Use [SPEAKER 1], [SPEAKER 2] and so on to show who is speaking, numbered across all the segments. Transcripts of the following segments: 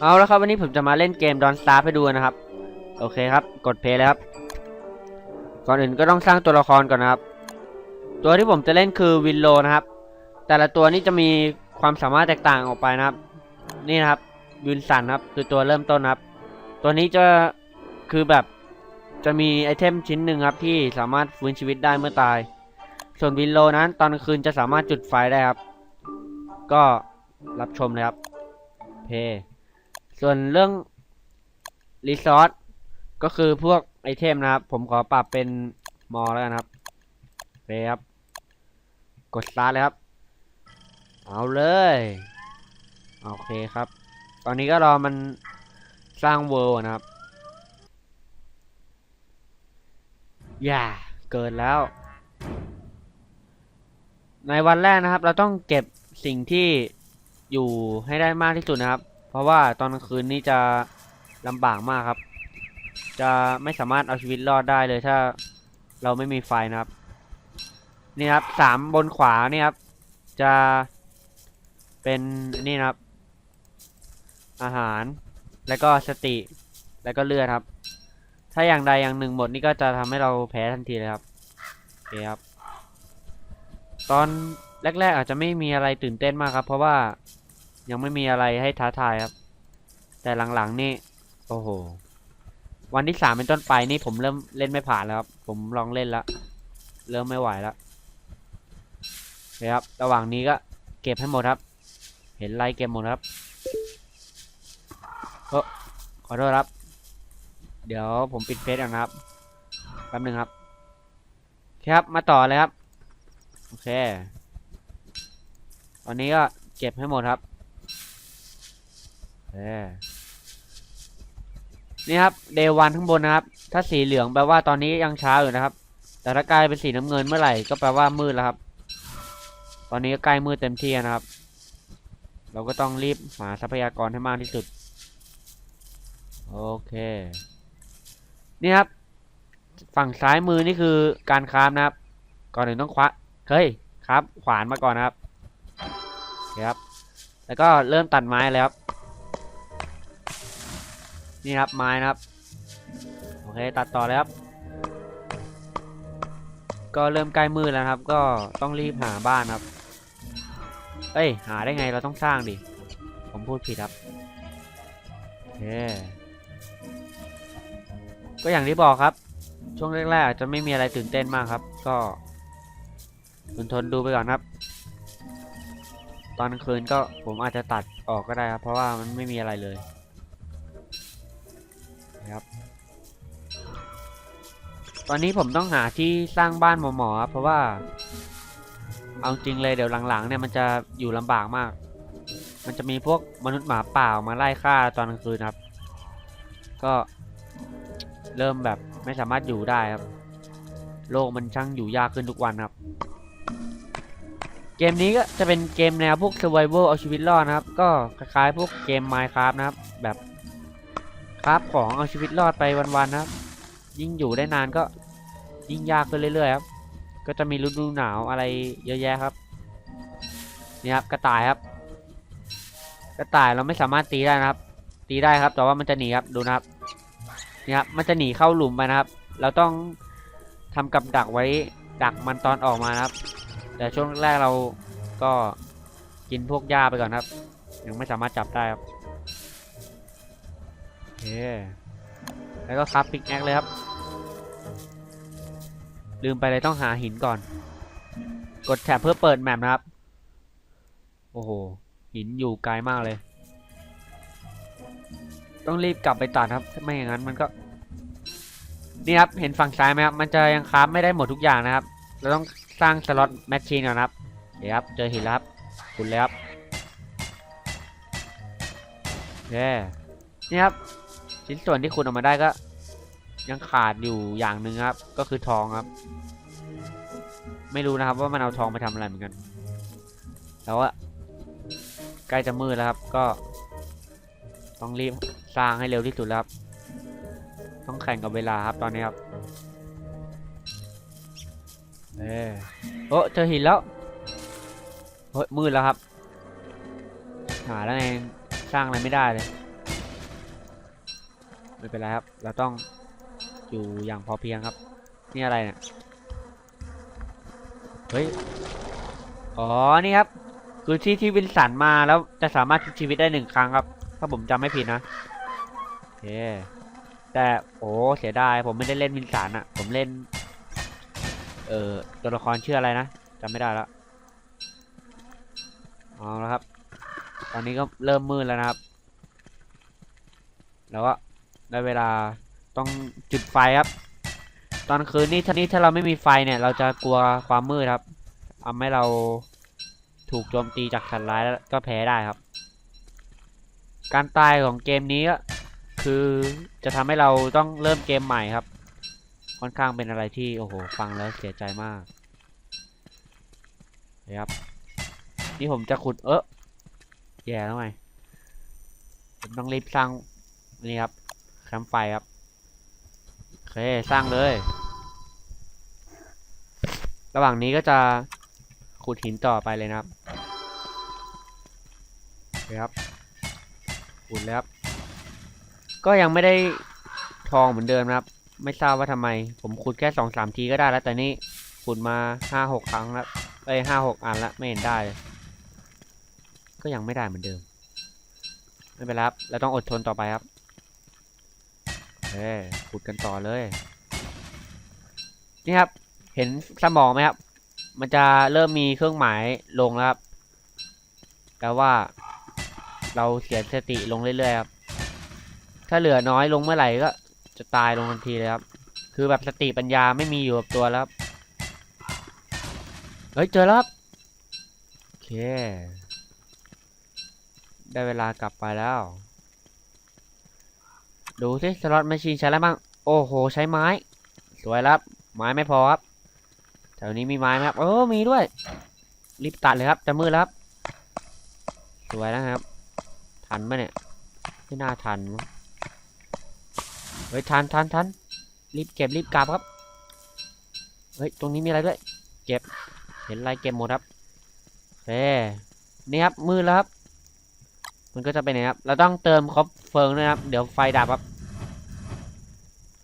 [SPEAKER 1] เอาแล้วครับวันนี้ผมจะมาเล่นเกมดอนสตาร์ให้ดูนะครับ โอเคครับ กดเพลย์เลยครับ ก่อนอื่นก็ต้องสร้างตัวละครก่อนนะครับ ตัวที่ผมจะเล่นคือวินโลนะครับ แต่ละตัวนี้จะมีความสามารถแตกต่างออกไปนะครับ นี่นะครับวินสันครับคือตัวเริ่มต้นครับ ตัวนี้จะคือแบบจะมีไอเทมชิ้นหนึ่งครับที่สามารถฟื้นชีวิตได้เมื่อตาย ส่วนวินโลนั้นตอนกลางคืนจะสามารถจุดไฟได้ครับ ก็รับชมเลยครับ เพ ส่วนเรื่องรีซอสก็คือพวกไอเทมนะครับ ผมขอปรับเป็นมอแล้วกันครับเพครับ กดสตาร์ทเลยครับ เอาเลย โอเคครับ ตอนนี้ก็รอมันสร้างเวิลด์นะครับ อย่า เกินแล้ว ในวันแรกนะครับ เราต้องเก็บสิ่งที่อยู่ให้ได้มากที่สุดนะครับ เพราะว่าตอนกลางคืนนี่จะลำบากมากครับ จะไม่สามารถเอาชีวิตรอดได้เลยถ้าเราไม่มีไฟนะครับ นี่ครับสามบนขวานี่ครับ จะเป็นนี่นะครับ อาหารแล้วก็สติแล้วก็เลือดครับ ถ้าอย่างใดอย่างหนึ่งหมดนี่ก็จะทำให้เราแพ้ทันทีเลยครับโอเคครับ ตอนแรกๆอาจจะไม่มีอะไรตื่นเต้นมากครับ เพราะว่า ยังไม่มีอะไรให้ท้าทายครับ แต่หลังๆนี่ โอ้โห วันที่สามเป็นต้นไปนี่ผมเริ่มเล่นไม่ผ่านแล้วครับ ผมลองเล่นแล้วเริ่มไม่ไหวแล้วโอเคครับ ระหว่างนี้ก็เก็บให้หมดครับ เห็นไล่เก็บหมดครับโอ้ขอโทษครับ เดี๋ยวผมปิดเฟซก่อนนะครับแป๊บหนึ่งครับโอเคครับมาต่อเลยครับ โอเค ตอนนี้ก็เก็บให้หมดครับโอเค นี่ครับเดวันข้างบนนะครับ ถ้าสีเหลืองแปลว่าตอนนี้ยังเช้าอยู่นะครับ แต่ถ้ากลายเป็นสีน้ำเงินเมื่อไหร่ก็แปลว่ามืดแล้วครับ ตอนนี้ก็ใกล้มืดเต็มที่นะครับ เราก็ต้องรีบหาทรัพยากรให้มากที่สุด โอเค นี่ครับ ฝั่งซ้ายมือนี่คือการคราฟนะครับ ก่อนอื่นต้องคว้าเฮ้ยครับ ขวานมาก่อนนะครับคครับ แล้วก็เริ่มตัดไม้แล้วครับ นี่ครับไม้นะครับ โอเคตัดต่อเลยครับ ก็เริ่มใกล้มืดแล้วครับ ก็ต้องรีบหาบ้านครับ เอ้ยหาได้ไงเราต้องสร้างดิ ผมพูดผิดครับโอเคก็อย่างที่บอกครับ ช่วงแรกๆอาจจะไม่มีอะไรตื่นเต้นมากครับ ก็ทนทนดูไปก่อนครับ ตอนกลางคืนก็ผมอาจจะตัดออกก็ได้ครับ เพราะว่ามันไม่มีอะไรเลย ครับ ตอนนี้ผมต้องหาที่สร้างบ้านหมอๆครับเพราะว่า เอาจริงเลยเดี๋ยวหลังๆ เนี่ยมันจะอยู่ลำบากมาก มันจะมีพวกมนุษย์หมาป่ามาไล่ฆ่าตอนกลางคืนครับ ก็เริ่มแบบไม่สามารถอยู่ได้ครับ โลกมันช่างอยู่ยากขึ้นทุกวันครับ เกมนี้ก็จะเป็นเกมแนวพวก survival เอาชีวิตรอดนะครับ ก็คล้ายๆพวกเกม Minecraft นะครับ แบบ คราฟของเอาชีวิตรอดไปวันๆนะครับ ยิ่งอยู่ได้นานก็ยิ่งยากขึ้นเรื่อยๆครับ ก็จะมีฤดูหนาวอะไรเยอะแยะครับ นี่ครับกระต่ายครับ กระต่ายเราไม่สามารถตีได้นะครับ ตีได้ครับ แต่ว่ามันจะหนีครับ ดูนะครับ นี่ครับ มันจะหนีเข้าหลุมไปนะครับ เราต้องทำกับดักไว้ดักมันตอนออกมานะครับ แต่ช่วงแรกเราก็กินพวกหญ้าไปก่อนครับ ยังไม่สามารถจับได้ครับ เค แล้วก็ครับปิกแอคเลยครับ ลืมไปเลยต้องหาหินก่อน กดแท็บเพื่อเปิดแมปนะครับ โอ้โห หินอยู่ไกลมากเลย ต้องรีบกลับไปตัดครับ ไม่อย่างนั้นมันก็ นี่ครับ เห็นฝั่งซ้ายไหมครับ มันจะยังคราฟไม่ได้หมดทุกอย่างนะครับ เราต้องสร้างสล็อตแมชชีนก่อนนะครับ เดี๋ยวครับ เจอหินแล้วครับคุณเลยครับโอเคนี่ครับ ชิ้นส่วนที่คุณออกมาได้ก็ ยังขาดอยู่อย่างหนึ่งครับ ก็คือทองครับ ไม่รู้นะครับ ว่ามันเอาทองไปทำอะไรเหมือนกันแต่ว่าใกล้จะมืดแล้วครับ ก็ ต้องรีบสร้างให้เร็วที่สุดแล้วครับ ต้องแข่งกับเวลาครับตอนนี้ครับเออโอ้เจอหินแล้วเฮ้ยมืดแล้วครับ หาแล้วไงสร้างอะไรไม่ได้เลย ไม่เป็นไรครับ เราต้องอยู่อย่างพอเพียงครับ นี่อะไรเนี่ย เฮ้ย อ๋อ นี่ครับ คือที่ที่วินสันมาแล้วจะสามารถชุบชีวิตได้หนึ่งครั้งครับ ถ้าผมจำไม่ผิดนะโอเคแต่โอ้เสียดายผมไม่ได้เล่นวินสันอะผมเล่น เอ่อตัวละครชื่ออะไรนะจำไม่ได้แล้วเอาละครับ ตอนนี้ก็เริ่มมืดแล้วนะครับ แล้วก็ ได้เวลาต้องจุดไฟครับ ตอนคืนนี้ถ้านี้ถ้าเราไม่มีไฟเนี่ย เราจะกลัวความมืดครับทำให้เราถูกโจมตีจากสัตว์ร้ายแล้วก็แพ้ได้ครับ การตายของเกมนี้ก็คือจะทำให้เราต้องเริ่มเกมใหม่ครับ ค่อนข้างเป็นอะไรที่โอ้โหฟังแล้วเสียใจมากนะครับนี่ผมจะขุดเออแย่แล้วไงผมต้องรีบสร้างนี่ครับ แคมป์ไฟครับโอเคสร้างเลย ระหว่างนี้ก็จะขุดหินต่อไปเลยนะครับเครับขุดแล้วครับก็ยังไม่ได้ทองเหมือนเดิมนะครับ ไม่ทราบว่าทำไม ผมขุดแค่สองสามทีก็ได้แล้วแต่นี่ขุดมาห้าหกครั้งแล้วเอ้ยห้าหกอันล้วไม่เห็นได้เลยก็ยังไม่ได้เหมือนเดิม ไม่เป็นไรครับเราต้องอดทนต่อไปครับ เอ้ขุดกันต่อเลย นี่ครับ เห็นสมองไหมครับ มันจะเริ่มมีเครื่องหมายลงแล้วครับแปลว่าเราเสียสติลงเรื่อยๆครับ ถ้าเหลือน้อยลงเมื่อไหร่ก็จะตายลงทันทีเลยครับ คือแบบสติปัญญาไม่มีอยู่กับตัวแล้วครับเฮ้ยเจอแล้วครับโอเค ได้เวลากลับไปแล้ว ดูสิสล็อตแมชชีนใช้อะไรบ้าง โอ้โห ใช้ไม้ สวยครับ ไม้ไม่พอครับ แถวนี้มีไม้ไหมครับ เออ มีด้วย รีบตัดเลยครับ จะมืดแล้วครับ สวยแล้วครับ ทันไหมเนี่ย ไม่น่าทัน เฮ้ย ทันทันทันรีบเก็บรีบกลับครับ เฮ้ย ตรงนี้มีอะไรด้วย เก็บ เห็นอะไรเก็บหมดครับโอเคนี่ครับ มืดแล้วครับ มันก็จะเป็นอย่างนี้ครับ เราต้องเติมครบเฟิงด้วยครับ เดี๋ยวไฟดับครับ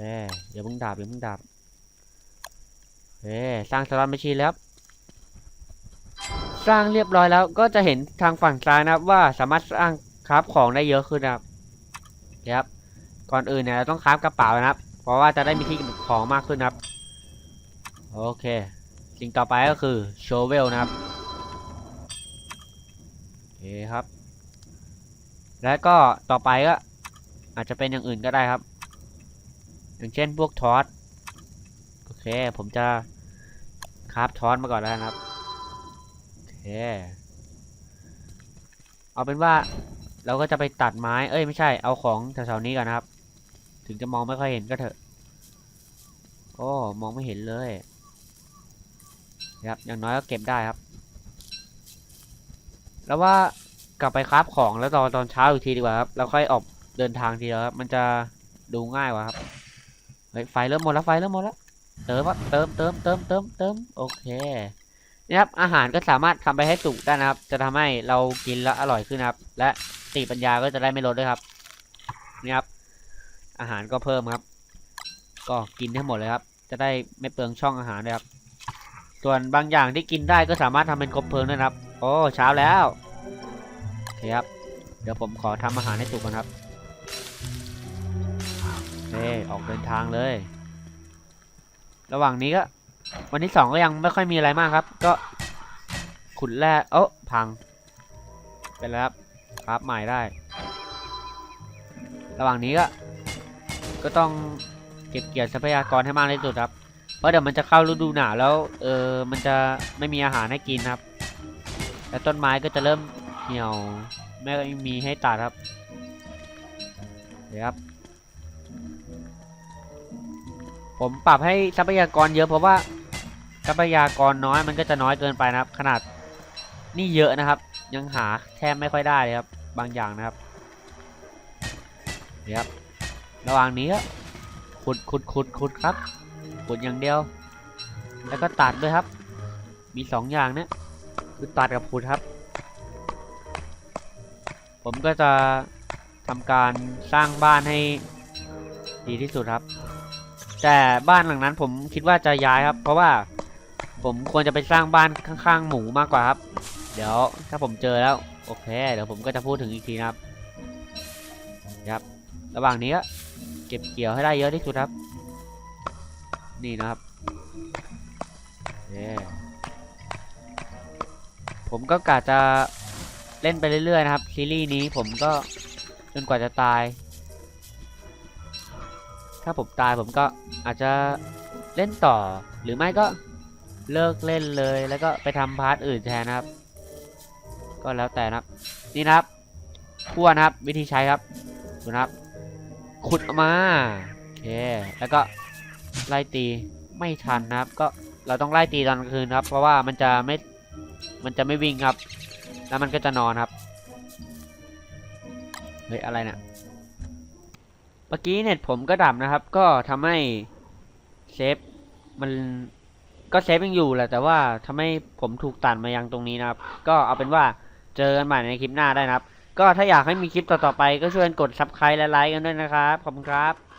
[SPEAKER 1] เฮ้เดี๋ยวมึงดับเดี๋ยวมึงดับเฮ้สร้างสล็อตแมชชีนแล้ว สร้างเรียบร้อยแล้วก็จะเห็นทางฝั่งซ้ายนะครับว่าสามารถสร้างคราฟของได้เยอะขึ้นนะครับเดี๋ยวครับ ก่อนอื่นเนี่ยเราต้องคราฟกระเป๋านะครับ เพราะว่าจะได้มีที่เก็บของมากขึ้นนะครับ โอเค สิ่งต่อไปก็คือโชเวลนะครับโอเคครับ แล้วก็ต่อไปก็อาจจะเป็นอย่างอื่นก็ได้ครับ อย่างเช่นพวกทอสโอเค ผมจะคราฟทอสมาก่อนแล้วนะครับโอเคเอาเป็นว่าเราก็จะไปตัดไม้ เอ้ยไม่ใช่ เอาของแถวๆนี้ก่อนนะครับ ถึงจะมองไม่ค่อยเห็นก็เถอะ โอ้ มองไม่เห็นเลยครับ อย่างน้อยก็เก็บได้ครับ แล้วว่ากลับไปคราฟของแล้วตอนตอนเช้าอีกทีดีกว่าครับแล้วค่อยออกเดินทางทีเดียวครับ มันจะดูง่ายกว่าครับ เฮ้ยไฟเริ่มหมดแล้วไฟเริ่มหมดแล้วเติมเติมเติมเติมเติมเติมโอเคนี่ครับอาหารก็สามารถทำไปให้สุกได้นะครับ จะทำให้เรากินแล้วอร่อยขึ้นนะครับ และสติปัญญาก็จะได้ไม่ลดด้วยครับนี่ครับ อาหารก็เพิ่มครับ ก็กินให้หมดเลยครับ จะได้ไม่เปลืองช่องอาหารด้วยครับ ส่วนบางอย่างที่กินได้ก็สามารถทำเป็นครบเพลิงด้วยนะครับ โอ้เช้าแล้วโอเคครับ เดี๋ยวผมขอทำอาหารให้สุกก่อนครับ เคออกเดินทางเลย ระหว่างนี้ก็ วันที่สองก็ยังไม่ค่อยมีอะไรมากครับ ก็ขุดแร่เอ้พัง เป็นแล้วครับครับใหม่ได้ ระหว่างนี้ก็ ก็ต้องเก็บเกี่ยวทรัพยากรให้มากที่สุดครับ เพราะเดี๋ยวมันจะเข้าฤดูหนาวแล้วเออมันจะไม่มีอาหารให้กินครับ และต้นไม้ก็จะเริ่มเหี่ยวไม่มีให้ตัดครับเดี๋ยวครับ ผมปรับให้ทรัพยากรเยอะเพราะว่าทรัพยากรน้อยมันก็จะน้อยเกินไปนะครับ ขนาดนี่เยอะนะครับ ยังหาแทบไม่ค่อยได้เลยครับ บางอย่างนะครับเดี๋ยวครับระหว่างนี้ขุดขุดขุดขุดครับขุดอย่างเดียว แล้วก็ตัดด้วยครับ มีสองอย่างเนี่ยคือตัดกับขุดครับ ผมก็จะทำการสร้างบ้านให้ดีที่สุดครับ แต่บ้านหลังนั้นผมคิดว่าจะย้ายครับ เพราะว่าผมควรจะไปสร้างบ้านข้างๆหมูมากกว่าครับ เดี๋ยวถ้าผมเจอแล้ว โอเค เดี๋ยวผมก็จะพูดถึงอีกทีนะครับครับ ระหว่างนี้ก็เก็บเกี่ยวให้ได้เยอะที่สุดครับ นี่นะครับเคผมก็กะจะเล่นไปเรื่อยๆนะครับซีรีส์นี้ผมก็จนกว่าจะตาย ถ้าผมตายผมก็อาจจะเล่นต่อ หรือไม่ก็เลิกเล่นเลยแล้วก็ไปทำพาร์ทอื่นแทนนะครับ ก็แล้วแต่นะครับ นี่นะครับขั้วนะครับ วิธีใช้ครับดูนะครับขุดออกมาโอเคแล้วก็ไล่ตีไม่ทันนะครับ ก็เราต้องไล่ตีตอนกลางคืนครับ เพราะว่ามันจะไม่มันจะไม่วิ่งครับ แล้วมันก็จะนอนครับเฮ้ยอะไรเนี่ย เมื่อกี้เน็ตผมก็ดับนะครับ ก็ทำให้เซฟมันก็เซฟยังอยู่แหละแต่ว่าทำให้ผมถูกตัดมายังตรงนี้นะครับ ก็เอาเป็นว่าเจอกันใหม่ในคลิปหน้าได้นะครับ ก็ถ้าอยากให้มีคลิปต่อๆไปก็ช่วยกดซับสไครต์และไลค์กันด้วยนะครับ ขอบคุณครับ